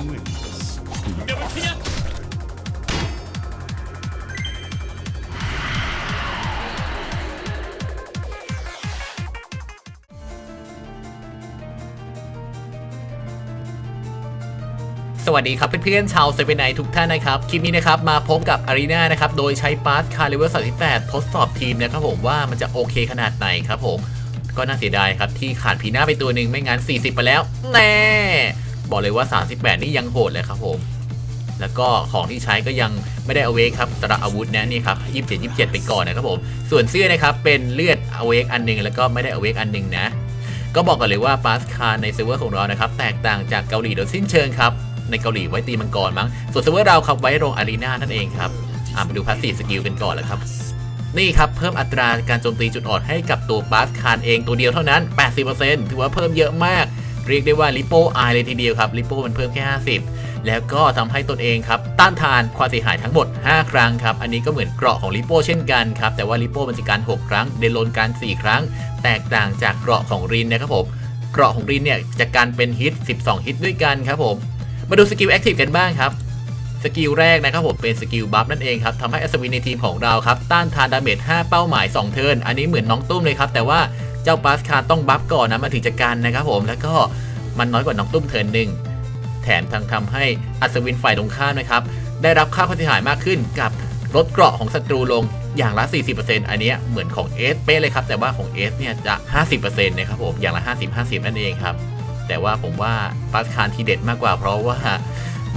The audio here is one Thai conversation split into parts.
สวัสดีครับเพื่อนๆชาวเซเว่นไนทุกท่านนะครับ คลิปนี้นะครับมาพบกับอารีนานะครับ โดยใช้ปาร์ตคาร์เลเวล38ทดสอบทีมนะครับผมว่ามันจะโอเคขนาดไหนครับผม ก็น่าเสียดายครับที่ขาดพีน้าไปตัวหนึ่งไม่งั้น 40 ไปแล้ว แน่ บอกเลยว่า 38 นี่ยังโหดเลยครับผม แล้วก็ของที่ใช้ก็ยังไม่ได้อเวกครับสำหรับอาวุธนะนี่ครับ27 27ไปก่อนนะครับผม ส่วนเสื้อนะครับเป็นเลือดอเวกอันหนึงแล้วก็ไม่ได้อเวกอันหนึงนะ ก็บอกกันเลยว่าปาสคาในเซิร์ฟเวอร์ของเรานะครับแตกต่างจากเกาหลีโดยสิ้นเชิงครับในเกาหลีไว้ตีมังกรมั้ง ส่วนเซิร์ฟเวอร์เราครับไว้โรงอารีนานั่นเองครับอ่ามาดูพาสซีฟสกิลกันก่อนแล้วครับ นี่ครับ เพิ่มอัตราการโจมตีจุดอ่อนให้กับตัวบาสคานเองตัวเดียวเท่านั้น 80%ถือว่าเพิ่มเยอะมาก เรียกได้ว่าลิโป้อายเลยทีเดียวครับลิโป้มันเพิ่มแค่ 50 แล้วก็ทำให้ตนเองครับต้านทานความเสียหายทั้งหมด 5 ครั้งครับ อันนี้ก็เหมือนเกราะของลิโป้เช่นกันครับ แต่ว่าลิโป้มันจะการ 6 ครั้ง เดลนการ 4 ครั้ง แตกต่างจากเกราะของรินนะครับผมเกราะของรินเนี่ยจะการเป็นฮิต 12 ฮิตด้วยกันครับผมมาดูสกิลแอคทีฟกันบ้างครับสกิลแรกนะครับผมเป็นสกิลบัฟนั่นเองครับทำให้อัศวินในทีมของเราครับต้านทานดาเมจ5เป้าหมาย 2 เทิร์นอันนี้เหมือนน้องตุ้มเลยครับ แต่ว่า เจ้าปาสคาต้องบัฟก่อนนะมันถึงจะกันนะครับผมแล้วก็มันน้อยกว่าน้องตุ้มเทินหนึ่งแถมทั้งทำให้อัศวินฝ่ายตรงข้ามนะครับได้รับค่าความเสียหายมากขึ้นกับลดเกราะของศัตรูลงอย่างละ 40%อันเนี้เหมือนของเอสเป๊ะเลยครับ แต่ว่าของเอสเนี่ยจะ 50%นะครับผมอย่างละ 50-50 นั่นเองครับ แต่ว่าผมว่าปาสคานทีเด็ดมากกว่า เพราะว่า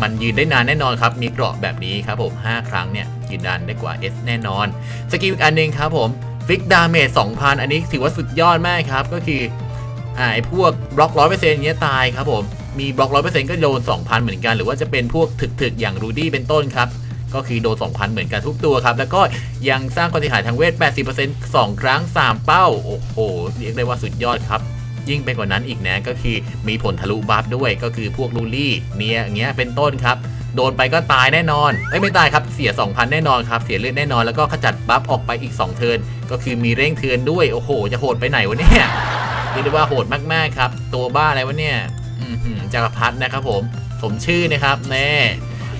มันยืนได้นานแน่นอนครับ มีเกราะแบบนี้ครับผม 5 ครั้งเนี่ยยืนนานได้กว่า S แน่นอน สกิลอีกอันหนึ่งครับผม ฟิกดาเมจ2,000 อันนี้ถือว่าสุดยอดมากครับ ก็คืออ่าไอ้พวกบล็อก100%เปอร์เซ็นต์เนี้ยตายครับผม มีบล็อก100%ก็โดน 2,000 เหมือนกัน หรือว่าจะเป็นพวกถึกๆ อย่างรูดี้เป็นต้นครับ ก็คือโดน 2,000 เหมือนกันทุกตัวครับ แล้วก็ยังสร้างความเสียหายทางเวท 80% 2 ครั้ง 3 เป้า โอ้โห เรียกได้ว่าสุดยอดครับ ยิ่งไปกว่านั้นอีกนะ ก็คือมีผลทะลุบัฟด้วย ก็คือพวกลูลี่ เนียอย่างเงี้ย เป็นต้นครับ โดนไปก็ตายแน่นอนเอ้ยไม่ตายครับเสีย 2,000 แน่นอนครับเสียเลือดแน่นอนแล้วก็ขจัดบัฟออกไปอีก 2 เทิร์นก็คือมีเร่งเทิร์นด้วยโอ้โห จะโหดไปไหนวะเนี่ยเรียกได้ว่าโหดมากๆครับ ตัวบ้าอะไรวะเนี่ยจักรพรรดินะครับผมสมชื่อนะครับแน่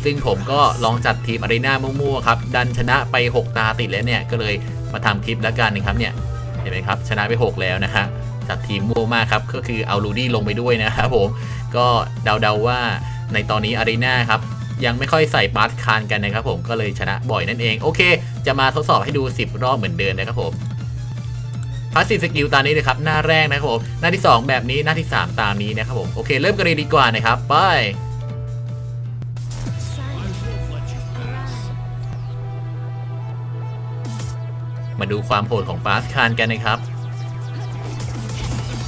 ซึ่งผมก็ลองจัดทีมอารีนามั่วๆครับดันชนะไป 6 ตาติดแล้วเนี่ยก็เลยมาทำคลิปแล้วกันนะครับเนี่ยเห็นไหมครับชนะไป 6 แล้วนะฮะจัดทีมมั่วมากครับก็คือเอาลูดี้ลงไปด้วยนะครับผมก็เดาๆว่าในตอนนี้อารีนาครับ ยังไม่ค่อยใส่บาสคานกันนะครับผมก็เลยชนะบ่อยนั่นเองโอเค จะมาทดสอบให้ดู 10 รอบเหมือนเดิมนะครับผมพาสซีฟสกิลตามนี้เลยครับ หน้าแรกนะครับผม หน้าที่ 2 แบบนี้หน้าที่ 3 ตามนี้นะครับผม โอเค เริ่มกันเลยดีกว่านะครับ ไป มาดูความโหดของบาสคานกันนะครับ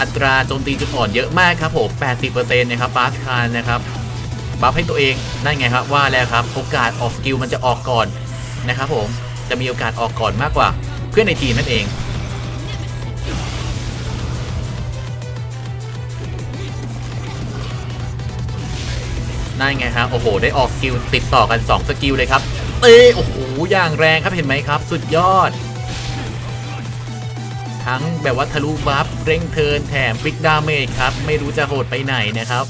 อัตราโจมตีจุดอ่อนเยอะมากครับผม 80%นะครับบาสคานนะครับ บัฟให้ตัวเองนั่นไงครับว่าแล้วครับโอกาสออกสกิลมันจะออกก่อนนะครับผมจะมีโอกาสออกก่อนมากกว่า เพื่อนในทีมนั่นเองนั่นไงครับโอ้โห ได้ออกสกิลติดต่อกัน 2 สกิลเลยครับเต้โอ้โหอย่างแรงครับเห็นไหมครับ สุดยอด ทั้งแบบว่าทะลุบัฟเร่งเทินแถมฟิกดาเมจครับ ไม่รู้จะโหดไปไหนนะครับ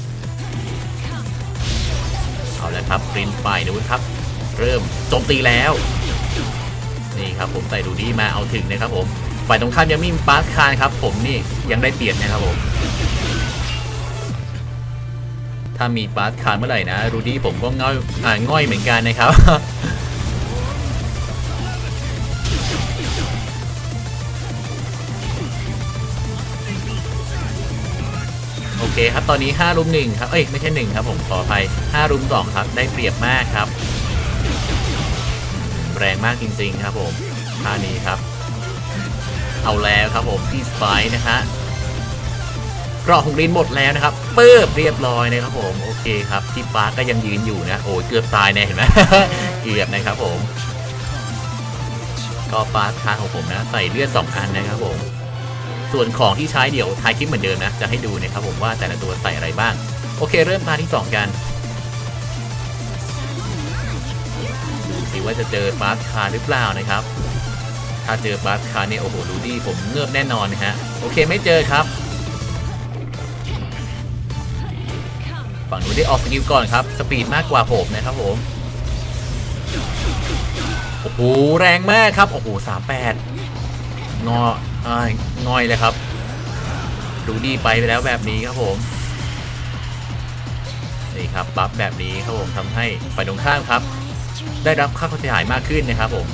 เอาละครับปรินฝ่ายนู้นครับ เริ่มโจมตีแล้ว นี่ครับผมใส่ดูดี้มาเอาถึงนะครับผม ฝ่ายตรงข้ามยังมีปาร์คานครับ ผมนี่ยังได้เปรียบนะครับผม ถ้ามีปาร์คานเมื่อไหร่นะ รูดี้ผมก็ง่อยอ่าง่อยเหมือนกันนะครับ เคครับตอนนี้5รุม1ครับเอ้ยไม่ใช่1ครับผมขออภัย5รุม2ครับได้เปรียบมากครับ แรงมากจริงๆครับผมท่านี้ครับ เอาแล้วครับผมที่สไปนะฮะเกราะของลินหมดแล้วนะครับเปิบเรียบร้อยนะครับผมโอเคครับที่ปาร์ก็ยังยืนอยู่นะโอ้ยเกือบตายแน่เห็นไหมเกือบนะครับผมก็ปาร์คทางของผมนะใส่เลือด2อันนะครับผม ส่วนของที่ใช้เดี๋ยวท้ายคลิปเหมือนเดิมนะ จะให้ดูนะครับผมว่าแต่ละตัวใส่อะไรบ้าง โอเค เริ่มพาร์ทที่ 2 กันดูสิว่าจะเจอบาสคาร์หรือเปล่านะครับ ถ้าเจอบาสคาร์เนี่ยโอ้โหรูดี้ผมเงือบแน่นอนนะฮะโอเคไม่เจอครับ ฝั่งนู้นได้ออกสกิลก่อนครับสปีดมากกว่าผมนะครับผมโอ้โหแรงมากครับโอ้โหสามแปดงอ อ่างอยเลยครับ ดูดีไปไปแล้วแบบนี้ครับผม นี่ครับบัฟแบบนี้ครับผมทำให้ฝ่ายตรงข้ามครับ ได้รับค่าความเสียหายมากขึ้นนะครับผม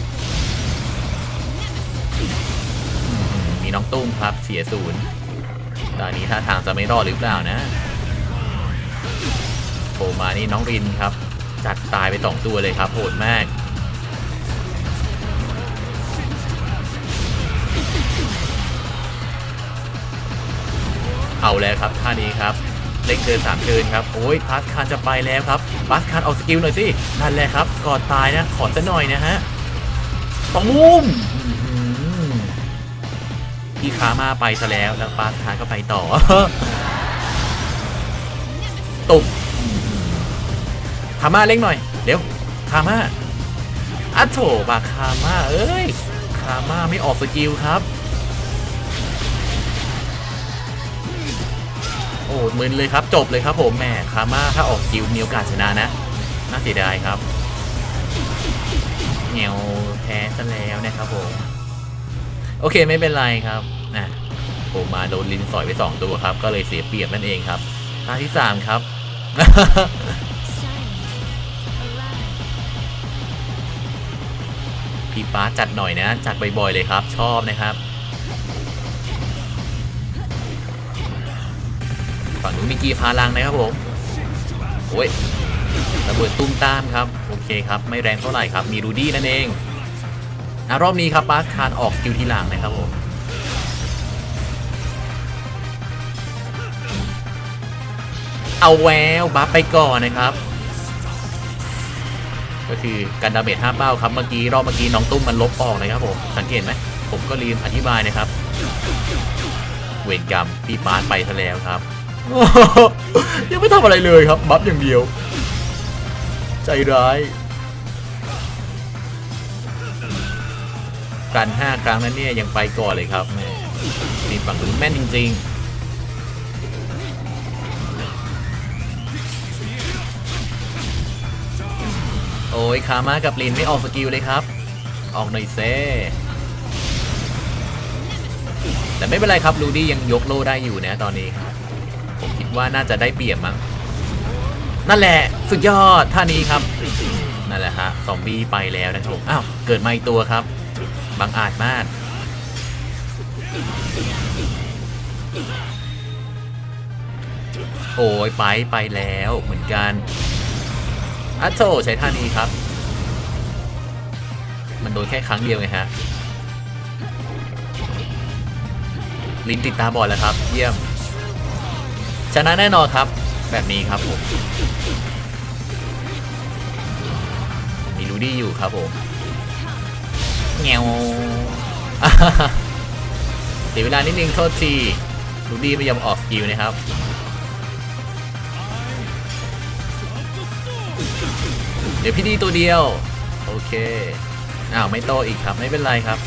มมีน้องตุ้มครับเสียศูนย์ตอนนี้ท่าทางจะไม่รอดหรือเปล่านะโผล่มานี่น้องรินครับ จัดตายไปสองตัวเลยครับโหดมาก เอาแล้วครับท่านี้ครับเล่นเกินสามเกินครับโอ้ยพาสคานจะไปแล้วครับพาสคานเอาสกิลหน่อยสินั่นแหละครับก่อนตายนะขอซะหน่อยนะฮะตูมอื้อหือพี่ขามาไปซะแล้วแล้วปาสคานก็ไปต่อตุบอื้อหือคามาเล่งหน่อยเดี๋ยวคามาอัโถบาคามาเอ้ยคามาไม่ออกสกิลครับ โอ้มึนเลยครับจบเลยครับผมแหมคาม่าถ้าออกกิลมีโอกาสชนะนะ น่าเสียดายครับเหนียวแพ้ซะแล้วนะครับผม โอเคไม่เป็นไรครับนะผมมาโดนลินสอยไปสองตัวครับ ก็เลยเสียเปรียบนั่นเองครับท่าที่สามครับพี่ป้าจัดหน่อยนะ จัดบ่อยๆเลยครับ ชอบนะครับ ฝั่งนู้นมีกีพาลังนะครับผมโอ้ยระเบิดตุ้มตามครับ โอเคครับ ไม่แรงเท่าไหร่ครับ มีรูดี้นั่นเองอะรอบนี้ครับบาสคานออกคิวทีหลังนะครับผมเอาแววบัฟไปก่อนนะครับ ก็คือการดาเมจห้าเป้าครับเมื่อกี้รอบเมื่อกี้น้องตุ้มมันลบออกนะครับผมสังเกตไหมผมก็ลืมอธิบายนะครับ เวรกรรมพี่ปาร์ตไปซะแล้วครับ ยังไม่ทำอะไรเลยครับ บัฟอย่างเดียว ใจร้ายกันห้าครั้งนั้นเนี่ยยังไปก่อนเลยครับแม่ทีมฝั่งนู้นแม่นจริง ๆโอ้ยคามากับลินไม่ออกสกิลเลยครับ ออกหน่อยเซ่แต่ไม่เป็นไรครับลูดี้ยังยกโลได้อยู่นะตอนนี้ครับ ว่าน่าจะได้เปรียบมั้งนั่นแหละสุดยอดท่านี้ครับนั่นแหละฮะซอมบี้ไปแล้วนะครับอ้าวเกิดมาอีกตัวครับบังอาจมากโอ้ยไปไปแล้วเหมือนกันอัโถใช้ท่านี้ครับ มันโดนแค่ครั้งเดียวไงฮะลิ้นติดตาบอดแล้วครับ เยี่ยม ชนะแน่นอนครับ แบบนี้ครับผมมีลูดี้อยู่ครับผมเงี้ยวเสียเวลานิดนึงโทษทีลูดี้ไม่ยอมออกสกิลนะครับเดี๋ยวพี่ดีตัวเดียว โอเคอ้าวไม่โตอีกครับไม่เป็นไรครับ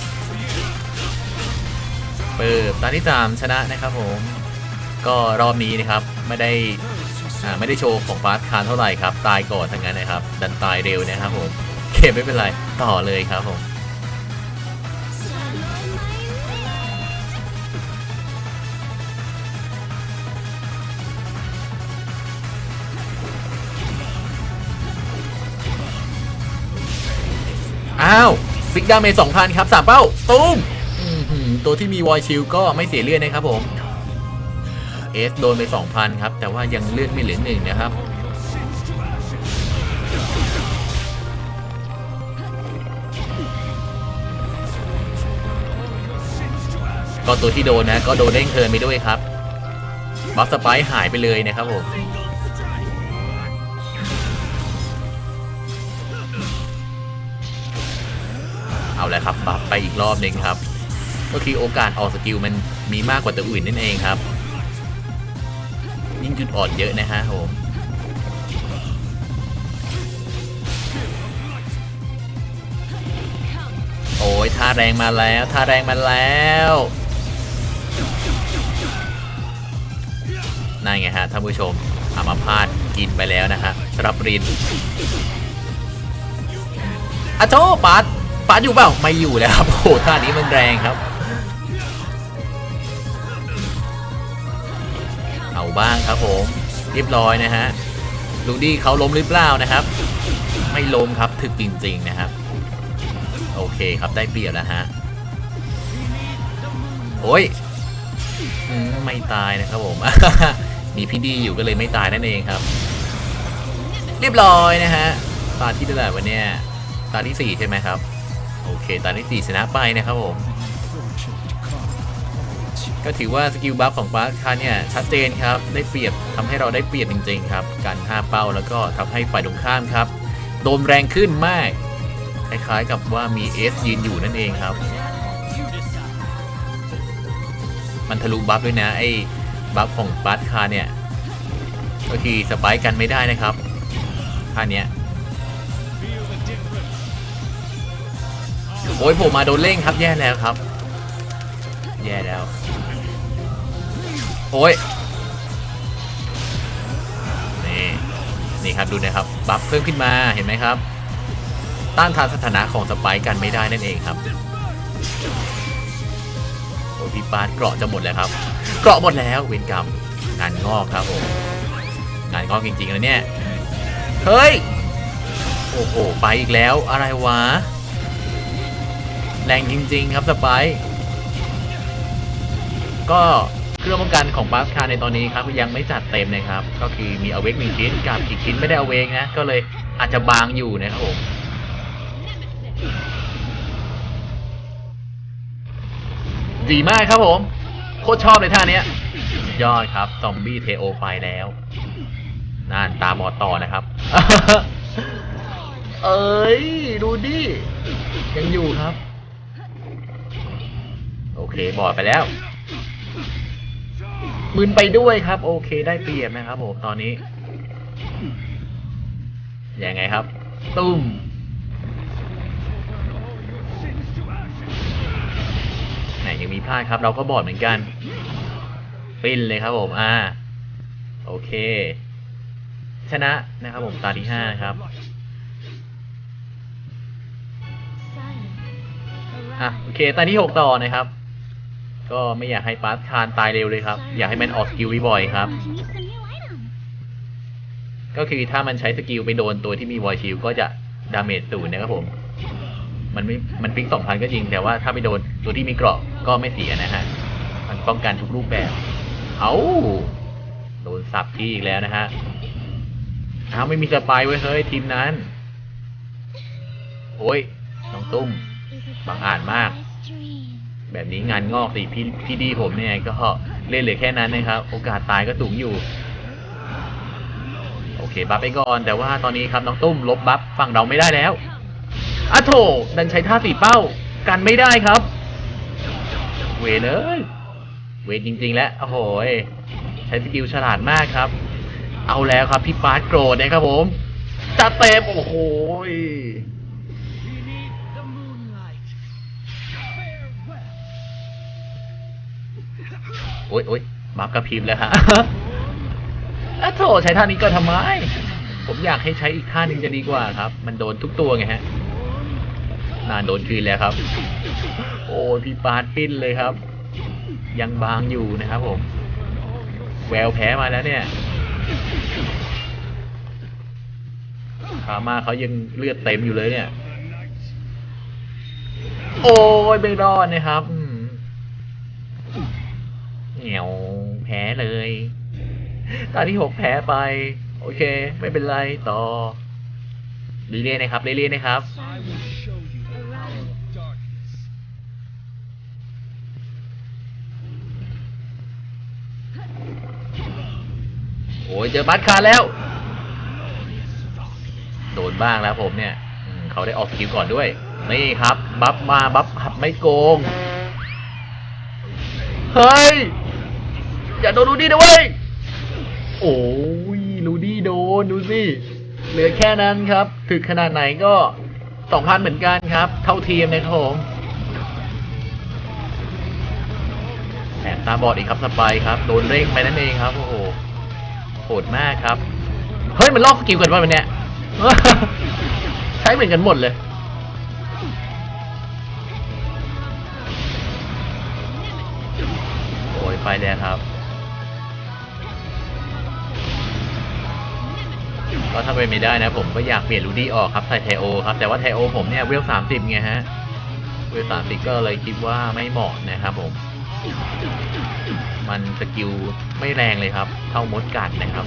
เปิดตาที่สามชนะนะครับผม ก็รอบนี้นะครับไม่ได้อ่าไม่ได้โชว์ของฟาสคารเท่าไหร่ครับ ตายก่อนทั้งนั้นนะครับ ดันตายเร็วนะครับผมโอเคไม่เป็นไรต่อเลยครับผมอ้าวฟิกดาเมจสองพันครับสามเป้า ตุ้มตัวที่มีวอยชิลก็ไม่เสียเลือดนะครับผม เอสโดนไป 2,000 ครับ แต่ว่ายังเลือดไม่เหลือหนึ่งนะครับ ก็ตัวที่โดนนะ ก็โดนเด้งเทินไปด้วยครับ บัฟสไปร์หายไปเลยนะครับผมเอาละครับบัฟไปอีกรอบหนึ่งครับ ก็คือโอกาสออกสกิลมันมีมากกว่าตัวอื่นนั่นเองครับ จุดอ่อนเยอะนะฮะผมโอ้ยท่าแรงมาแล้วท่าแรงมาแล้วนั่นไงฮะท่านผู้ชมอามาพาดกินไปแล้วนะฮะสรับรินอะโทปาดปาดอยู่เปล่าไม่อยู่แล้วครับโอ้ท่านี้มันแรงครับ บ้างครับผมเรียบร้อยนะฮะลูดี้เขาล้มหรือเปล่านะครับ ไม่ล้มครับถึกจริง ๆนะครับ โอเคครับได้เปรียบแล้วฮะโอ้ยไม่ตายนะครับผม มีพี่ดีอยู่ก็เลยไม่ตายนั่นเองครับ เรียบร้อยนะฮะตาที่เท่าไหร่วันเนี้ยตาที่สี่ใช่ไหมครับ โอเค ตาที่สี่ชนะไปนะครับผม ก็ถือว่าสกิลบัฟของบาสคาเนี่ยชัดเจนครับ ได้เปรียบทำให้เราได้เปรียบจริง ๆ ครับ การห้าเป้าแล้วก็ทำให้ฝ่ายตรงข้ามครับ โดนแรงขึ้นมาก คล้ายๆกับว่ามีเอสยืนอยู่นั่นเองครับ มันทะลุบัฟด้วยนะไอ้บัฟของบาสคาเนี่ยก็คือสปค์กันไม่ได้นะครับท่าเนี้ยโอ้ยผมมาโดนเร่งครับแย่แล้วครับ แย่แล้ว โอ้ยนี่นี่ครับดูนะครับ บัฟเพิ่มขึ้นมาเห็นไหมครับ ต้านทานสถานะของสไปค์กันไม่ได้นั่นเองครับโอ้พี่ปาดเกราะจะหมดแล้วครับ เกราะหมดแล้วเวรกรรมงานงอกครับผมงานงอกจริงๆแล้วเนี่ยเฮ้ยโอ้โหไปอีกแล้วอะไรวะแรงจริง ๆ ครับสไปก็ เครื่องป้องกันของบาสคาในตอนนี้ครับยังไม่จัดเต็มนะครับ ก็คือมีเอาเวกหนึ่งชิ้นกับอีกชิ้นไม่ได้เอาเวกนะ ก็เลยอาจจะบางอยู่นะครับผมดีมากครับผม โคตรชอบเลยท่านี้ยสุดยอดครับ ซอมบี้เทโอไปแล้วนั่นตามอต่อนะครับ เอ้ย ดูดิ ยังอยู่ครับ โอเค บอดไปแล้ว มึนไปด้วยครับ โอเค ได้เปรียบนะครับผมตอนนี้ยังไงครับ ตุ้มไหนยังมีพลาดครับ เราก็บอดเหมือนกันปิ้นเลยครับผมอ่าโอเค ชนะนะครับผมตาที่ห้าครับอะโอเคตาที่หกต่อนะครับ ก็ไม่อยากให้ปาร์ตคานตายเร็วเลยครับ อยากให้มันออกสกิลบ่อยๆครับ ก็คือถ้ามันใช้สกิลไปโดนตัวที่มีวอยชิลก็จะดาเมจศูนย์นะครับผม มันไม่มันฟิกสองพันก็จริง แต่ว่าถ้าไปโดนตัวที่มีเกราะก็ไม่เสียนะฮะ มันป้องกันทุกรูปแบบ เอาโดนสับที่อีกแล้วนะฮะอ้าวไม่มีสปายไว้ยเฮ้ยทีมนั้น โอ้ยน้องตุ้มบังอาจมาก แบบนี้งานงอกสิพี่พี่ดีผมเนี่ยก็เล่นเหลือแค่นั้นนะครับ โอกาสตายก็สูงอยู่ โอเค บัฟไปก่อน แต่ว่าตอนนี้ครับน้องตุ้มลบบัฟฝั่งเราไม่ได้แล้วอะโถดันใช้ท่าสีเป้า กันไม่ได้ครับ เวเลย เวจริง ๆ แล้วโอ้โหใช้สกิลฉลาดมากครับ เอาแล้วครับพี่ปาร์ตโกรธนะครับผมจัดเต็มโอ้โห อ๊ยโอ๊ยบัฟกระพริบแล้วฮะอะโถใช้ท่านี้ก็ทำไม ผมอยากให้ใช้อีกท่าหนึ่งจะดีกว่าครับ มันโดนทุกตัวไงฮะนานโดนคืนแล้วครับ โอ้ยพี่ปาดปิ้นเลยครับ ยังบางอยู่นะครับผม แววแพ้มาแล้วเนี่ยขามาเขายังเลือดเต็มอยู่เลยเนี่ย โอ้ยไม่รอดนะครับ เหนียวแพ้เลย ตาที่หกแพ้ไป โอเค ไม่เป็นไรต่อเรื่อยๆนะครับเรื่อยๆนะครับ โอ้ยเจอบัตคาแล้ว โดนบ้างแล้วผมเนี่ย เขาได้ออกสกิลก่อนด้วย นี่ครับ บัฟมา บัฟหับไม่โกง เฮ้ย อย่าโดนลูดี้นะเว้ย โอ้ยลูดี้โดนดูสิ เหลือแค่นั้นครับ ถึกขนาดไหนก็สองพันเหมือนกันครับ เท่าเทียมนะครับผมแถมตาบอดอีกครับสไปร์ครับ โดนเร่งไปนั่นเองครับ โอ้โหโหดมากครับ เฮ้ย มันลอกสกิลกันว่ามันเนี่ยใช้เหมือนกันหมดเลยโอ้ยไปแล้วครับ ก็ถ้าเป็นไม่ได้นะ ผมก็อยากเปลี่ยนรูดี้ออกครับใส่ไทโอครับ แต่ว่าไทโอผมเนี่ยเวลสามสิบไงฮะ เวลสามสิบก็เลยคิดว่าไม่เหมาะนะครับผม มันสกิลไม่แรงเลยครับ เท่ามดกัดนะครับ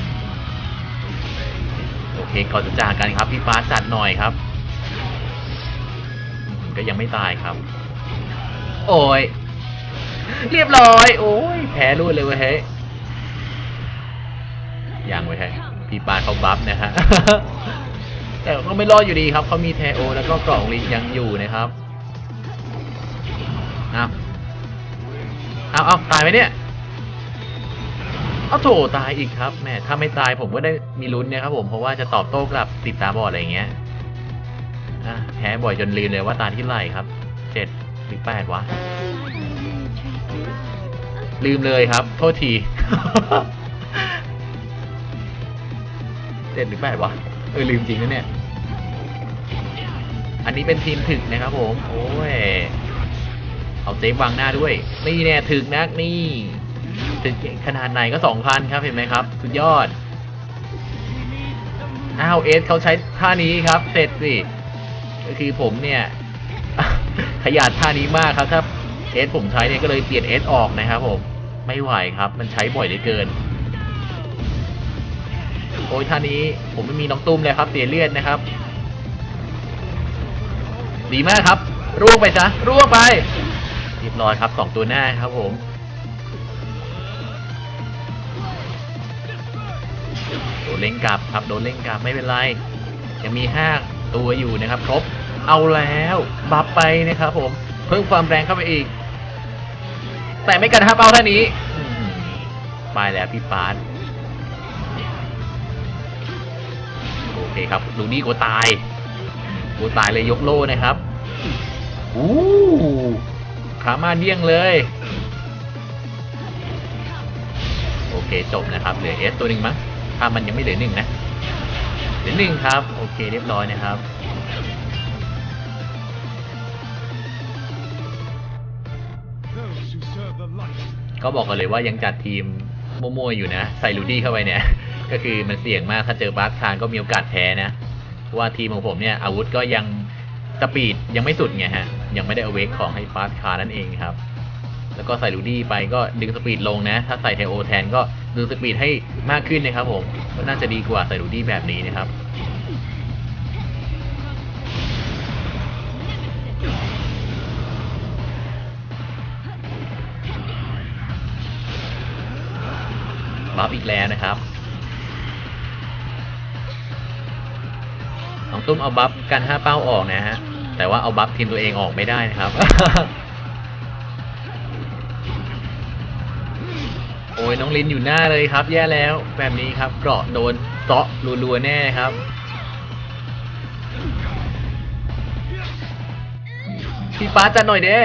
โอเคก่อนจะจากกันครับพี่ฟ้าจัดหน่อยครับ ก็ยังไม่ตายครับ โอ้ย เรียบร้อย โอ้ย แพ้รูดเลยเว้ยเฮ้ยยังเว้ยเฮ้ย พี่ปาเขาบัฟนะฮะ แต่ก็ไม่รอดอยู่ดีครับเขามีเทโอ แล้วก็กล่องลิงยังอยู่นะครับเอาเอาเอาตายไหมเนี่ยเอาโถตายอีกครับแม่ถ้าไม่ตายผมก็ได้มีลุ้นนี่ยครับผมเพราะว่าจะตอบโต้กลับติดตาบอดอะไรเงี้ยแพ้บ่อยจนลืมเลยว่าตาที่ไหลครับเจ็ดหรือแปดวะ ลืมเลยครับ โทษที เจ็ดหรือแปดวะเออลืมจริงนะเนี่ย อันนี้เป็นทีมถึกนะครับผม โอ้ย เอาเซฟวางหน้าด้วย นี่แน่ถึกนักนี่ ถึงขนาดไหนก็สองพันครับเห็นไหมครับ สุดยอด อ้าวเอสเขาใช้ท่านี้ครับ เสร็จสิก็คือผมเนี่ย ขยันท่านี้มากครับ ถ้าเอสผมใช้เนี่ยก็เลยเปลี่ยนเอสออกนะครับผม ไม่ไหวครับ มันใช้บ่อยเหลือเกิน อ้ยท่านี้ ผมไม่มีน้องตุ้มเลยครับเสียเลือดนะครับ ดีมากครับร่วงไปซะร่วงไปเรียบร้อยครับสองตัวหน้าครับผมโดนเล่งกลับครับโดนเล่งกลับไม่เป็นไรยังมีห้าตัวอยู่นะครับ ครบเอาแล้วบัฟไปนะครับ ผมเพิ่มความแรงเข้าไปอีก แต่ไม่กันห้าเป้าท่านี้ไปแล้วพี่ปาร์ เคครับ ดูนี่กูตายกูตายเลยยกโล่นะครับอู้ขามาเดี้ยงเลย โอเคจบนะครับ เหลือเอสตัวหนึ่งมั้งถ้ามันยังไม่เหลือหนึ่งนะเหลือหนึ่งครับ โอเคเรียบร้อยนะครับก็บอกกันเลยว่ายังจัดทีมมั่วๆอยู่นะ ใส่ลูดี้เข้าไปเนี่ย ก็คือมันเสี่ยงมากถ้าเจอบาสคานก็มีโอกาสแพ้นะเพราะว่าทีมของผมเนี่ยอาวุธก็ยังสปีดยังไม่สุดไงฮะ ยังไม่ได้อเวกของให้บาสคานนั่นเองครับ แล้วก็ใส่ลูดี้ไปก็ดึงสปีดลงนะ ถ้าใส่เทโอแทนก็ดึงสปีดให้มากขึ้นนะครับผมก็น่าจะดีกว่าใส่ลูดี้แบบนี้นะครับบัฟอีกแล้วนะครับ น้องตุ้มเอาบัฟกันห้าเป้าออกนะฮะ แต่ว่าเอาบัฟทีมตัวเองออกไม่ได้นะครับ โอ้ยน้องลินอยู่หน้าเลยครับ แย่แล้วแบบนี้ครับเกราะโดนเซาะรัวๆแน่ครับพี่ฟ้าจัดหน่อยเด้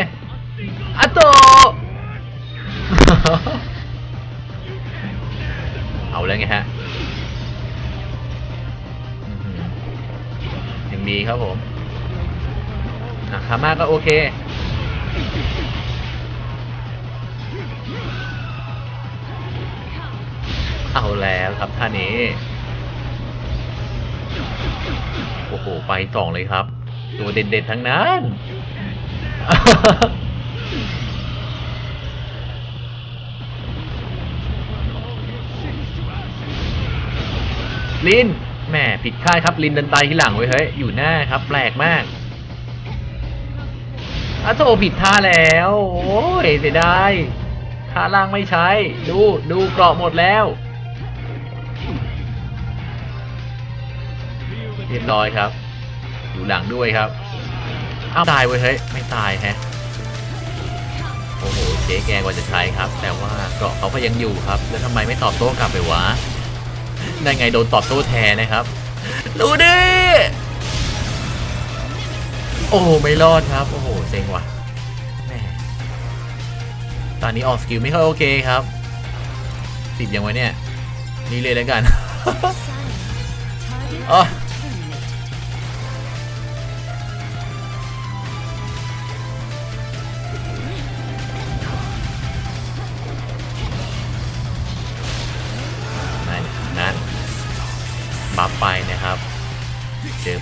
อะโต เอาแล้วไงฮะ อยังมีครับผมอะคาม่าก็โอเค เอาแล้วครับท่านี้ โอ้โห ไปสองเลยครับ ตัวเด่นๆทั้งนั้น ลิน แหมผิดคาดครับลินเดินตายที่หลังไว้เฮ้ยอยู่หน้าครับ แปลกมากอะโถผิดท่าแล้ว โอ้ยเสียดายท่าล่างไม่ใช้ ดูดูเกราะหมดแล้วเรียบร้อยครับ อยู่หลังด้วยครับอ้าวตายเว้ยเฮ้ยไม่ตายแฮะโอ้โหเจ๊แกกว่าจะใช้ครับ แต่ว่าเกราะเขาก็ยังอยู่ครับ แล้วทำไมไม่ตอบโต้กลับไปวะ ได้ไงโดนตอบโต้แทนนะครับ ดูดิ โอ้ไม่รอดครับ โอ้โหเซ็งว่ะแม่ตอนนี้ออกสกิลไม่ค่อยโอเคครับสิบยังไว้เนี่ย นี่เลยแล้วกันอ๋อ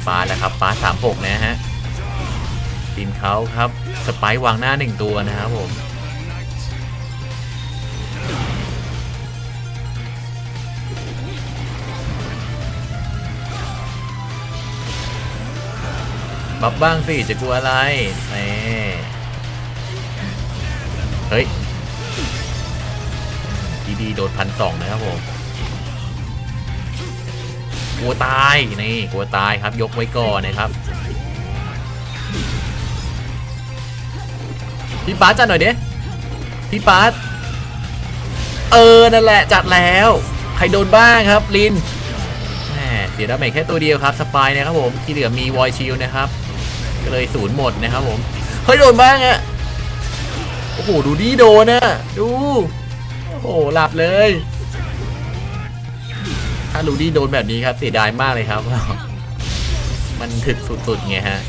ปลาแล้วครับปลาสามหกนะฮะทีมเขาครับสไปวางหน้าหนึ่งตัวนะครับผมบัฟบ้างสิจะกลัวอะไรนี่เฮ้ยดีดีโดนพันสองนะครับผม กลัวตายนี่กลัวตายครับยกไว้ก่อนนะครับพี่ป๊าจัดหน่อยเด้พี่ป๊าเออนั่นแหละจัดแล้วใครโดนบ้างครับลินแหมเสียดาเมจแค่ตัวเดียวครับสปายนะครับผมที่เหลือมีวอยชิลนะครับก็เลยศูนย์หมดนะครับผมเฮ้ยโดนบ้างอะโอ้โหดูดีโดนอะดูโอ้โหหลับเลย ถ้าลูดี้โดนแบบนี้ครับเสียดายมากเลยครับ มันถึกสุดๆไงฮะ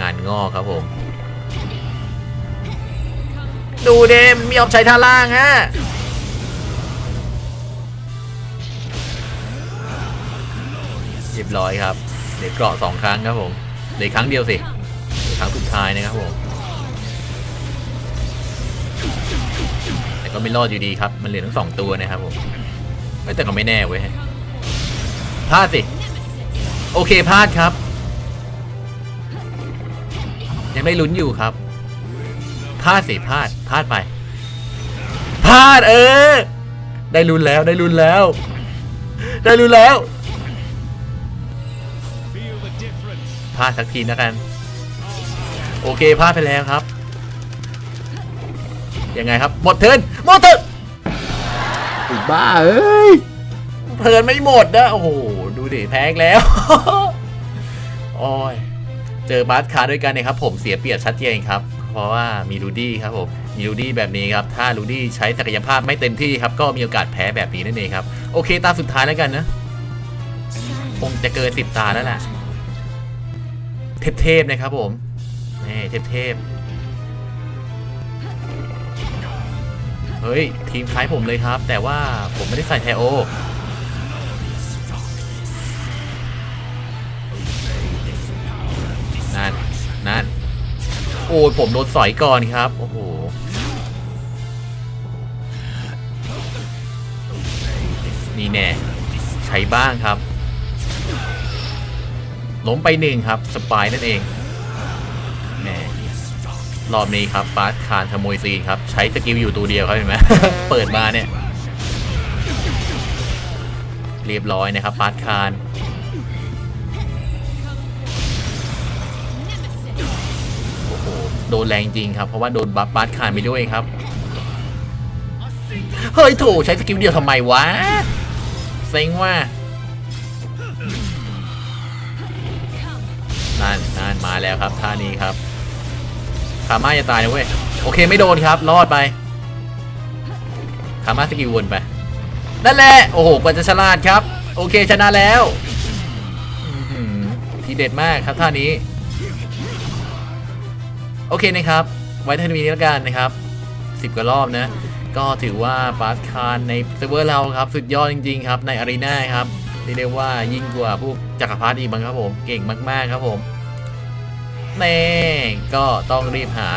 งานงอกครับผม ดูเดมมีออฟใช้ท่าล่างฮะเรียบร้อยครับ เดี๋ยวเกราะสองครั้งครับผมเหลืออกครั้งเดียวสิเหลือครั้งสุดท้ายนะครับผม ก็ไม่รอดอยู่ดีครับ มันเหลือทั้งสองตัวนะครับผมแต่ก็ไม่แน่เว้ยพลาดสิ โอเคพลาดครับ ยังได้ลุ้นอยู่ครับพลาดสิพลาดพลาดไปพลาดเออ ได้ลุ้นแล้วได้ลุ้นแล้ว ได้ลุ้นแล้วพลาดสักทีแล้วกัน โอเคพลาดไปแล้วครับ ยังไงครับ หมดเทิร์นหมดเทิร์นอีบ้าเอ้ยเทิร์นไม่หมดนะ โอ้โห ดูดิแพ้อีกแล้ว โอ้ย เจอบาสคาร์ด้วยกันเนะครับ ผมเสียเปรียบชัดเจนครับ เพราะว่ามีรูดี้ครับผมมีรูดี้แบบนี้ครับ ถ้ารูดี้ใช้ศักยภาพไม่เต็มที่ครับ ก็มีโอกาสแพ้แบบนี้นั่นเองครับ โอเค ตาสุดท้ายแล้วกันนะ คงจะเกินสิบตาแล้วแหละเทพๆนะครับผมนี่เทพๆ เฮ้ย ทีมคล้ายผมเลยครับ แต่ว่าผมไม่ได้ใส่ไทโอ นั่น นั่น โอ้ยผมโดนสอยก่อนครับ โอ้โห นี่แน่ ใช้บ้างครับ ล้มไปหนึ่งครับ สปายนั่นเอง รอบนี้ครับปาสคานขโมยซีนครับ ใช้สกิลอยู่ตัวเดียวครับเห็นไหมเปิดมาเนี่ย เรียบร้อยนะครับปาสคานโอ้โหโดนแรงจริงครับ เพราะว่าโดนบัฟปาสคานไปด้วยครับ เฮ้ยโถใช้สกิลเดียวทำไมวะเซ็งว่านั่นนั่นมาแล้วครับท่านี้ครับ ขาม่าจะตายนะเว้ย โอเคไม่โดนครับ รอดไปขาม่าสกิลวนไป นั่นแหละ โอ้โห กว่าจะฉลาดครับ โอเคชนะแล้วทีเด็ดมากครับท่านี้ โอเคนะครับ ไว้เท่านี้แล้วกันนะครับสิบกว่ารอบนะ ก็ถือว่าปาสคารในเซิร์ฟเวอร์เราครับ สุดยอดจริง ๆ ครับ ในอารีนาครับเรียกได้ว่ายิ่งกว่าพวกจักรพรรดิอีกบ้างครับผม เก่งมากๆครับผม แน่ก็ต้องรีบหา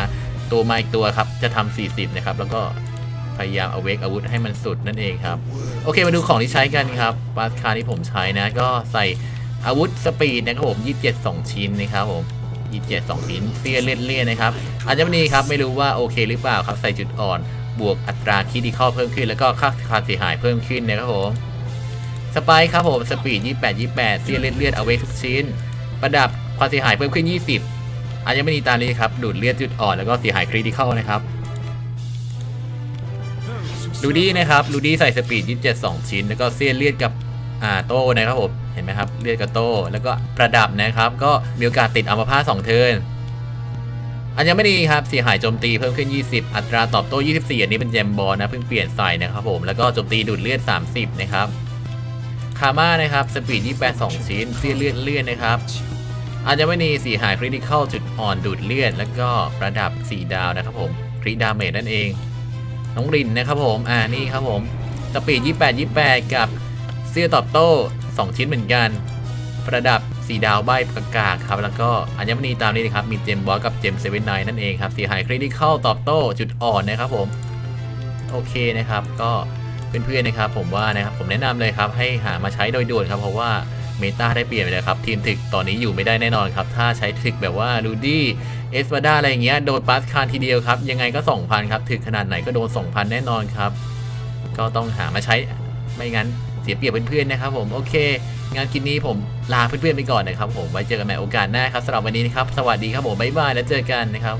ตัวมาอีกตัวครับ จะทำ40 นะครับ แล้วก็พยายามเอาเวกอาวุธให้มันสุดนั่นเองครับ โอเคมาดูของที่ใช้กันครับปาสคารที่ผมใช้นะ ก็ใส่อาวุธสปีดนะครับผม27 2 ชิ้นนะครับผม27 2ชิ้นเสียเลี่ยนๆนะครับอาจจะไม่ดีครับไม่รู้ว่าโอเคหรือเปล่าครับใส่จุดอ่อนบวกอัตราคิดดีเข้าเพิ่มขึ้น แล้วก็ค่าค่าเสียหายเพิ่มขึ้นนะครับผมสไปค์ครับผมสปีด28 28เสียเลือดเลือดเอาไว้ทุกชิ้น ประดับความเสียหายเพิ่มขึ้น 20 อาจจะไม่ดีตานี้ครับ ดูดเลือดจุดอ่อนแล้วก็เสียหายคริติคอลนะครับลูดี้นะครับลูดี้ใส่สปีด27 2ชิ้น แล้วก็เสียเลือดกับอ่าโต้นะครับผมเห็นไหมครับเลือดกับโต้แล้วก็ประดับนะครับ ก็มีโอกาสติดอัมพาตสองเทิร์นอัญมณีครับเสียหายโจมตีเพิ่มขึ้น 20 อัตราตอบโต้24 อันนี้เป็นแจมบอลนะเพิ่งเปลี่ยนใส่นะครับผมแล้วก็โจมตีดูดเลือด 30 นะครับคาม่านะครับสปีด28 2 ชิ้นเสียเลือดเลือดนะครับ อัญมณีสีหายคริติคอลจุดอ่อนดูดเลือด แล้วก็ประดับ 4 ดาวนะครับผมคริดาเมจนั่นเอง น้องรินนะครับผมอ่านี่ครับผมสปีด28 28 กับเสื้อตอบโต้ 2 ชิ้นเหมือนกัน ประดับ4ดาวใบประกาศครับ แล้วก็อัญมณีตามนี้นะครับ มีเจมบอสกับเจมเซเว่นไนนั่นเองครับสีหายคริติคอลตอบโต้จุดอ่อนนะครับผม โอเคนะครับก็เพื่อนๆนะครับผมว่านะครับผมแนะนำเลยครับให้หามาใช้โดยด่วนครับเพราะว่า เมตาได้เปลี่ยนไปแล้วครับ ทีมถึกตอนนี้อยู่ไม่ได้แน่นอนครับ ถ้าใช้ถึกแบบว่าลูดี้เอสวาด้าอะไรเงี้ยโดนปัสคานทีเดียวครับ ยังไงก็ 2,000 ครับ ถึกขนาดไหนก็โดน 2,000 แน่นอนครับ ก็ต้องหามาใช้ไม่งั้นเสียเปรียบเพื่อนๆนะครับผมโอเค งานคลิปนี้ผมลาเพื่อนๆไปก่อนนะครับผมไว้เจอกันใหม่โอกาสหน้าครับสำหรับวันนี้นะครับสวัสดีครับผมบ๊ายบายแล้วเจอกันนะครับ